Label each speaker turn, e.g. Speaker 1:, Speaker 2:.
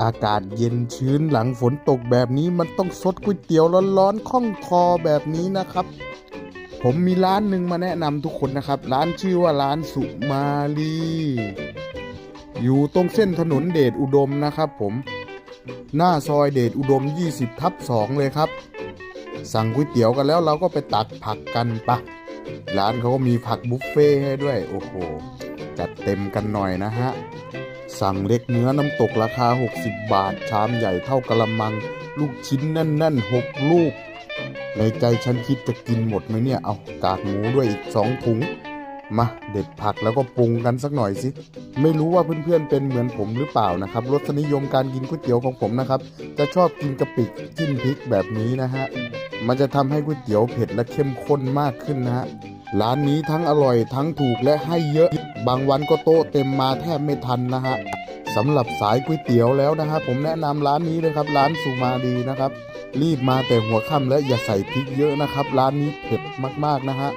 Speaker 1: อากาศเย็นชื้นหลังฝนตกแบบนี้มันต้องซดก๋วยเตี๋ยวร้อนๆคล่องคอแบบนี้นะครับ ผมมีร้านหนึ่งมาแนะนำทุกคนนะครับ ร้านชื่อว่าร้านสุมาลีอยู่ตรงเส้นถนนเดชอุดมนะครับ ผมหน้าซอยเดชอุดม 20ทับ2เลยครับ สั่งก๋วยเตี๋ยวกันแล้วเราก็ไปตักผักกันปะร้านเขาก็มีผักบุฟเฟ่ให้ด้วย โอ้โหจัดเต็มกันหน่อยนะฮะ สั่งเล็กเนื้อน้ำตกราคา 60 บาท ชามใหญ่เท่ากระมัง ลูกชิ้นแน่นๆ 6 ลูก ในใจฉันคิดจะกินหมดไหมเนี่ย เอากากหมูด้วยอีก2ถุง มาเด็ดผักแล้วก็ปรุงกันสักหน่อยสิ ไม่รู้ว่าเพื่อนๆเป็นเหมือนผมหรือเปล่านะครับ รสนิยมการกินก๋วยเตี๋ยวของผมนะครับ จะชอบกินกะปิจิ้มพริกแบบนี้นะฮะ มันจะทำให้ก๋วยเตี๋ยวเผ็ดและเข้มข้นมากขึ้นนะฮะ ร้านนี้ทั้งอร่อยทั้งถูกและให้เยอะ บางวันก็โต๊ะเต็มมาแทบไม่ทันนะฮะสำหรับสายก๋วยเตี๋ยวแล้วนะฮะผมแนะนำร้านนี้เลยครับ ร้านสุมาดีนะครับ รีบมาแต่หัวค่ำและอย่าใส่พริกเยอะนะครับ ร้านนี้เผ็ดมากๆนะฮะ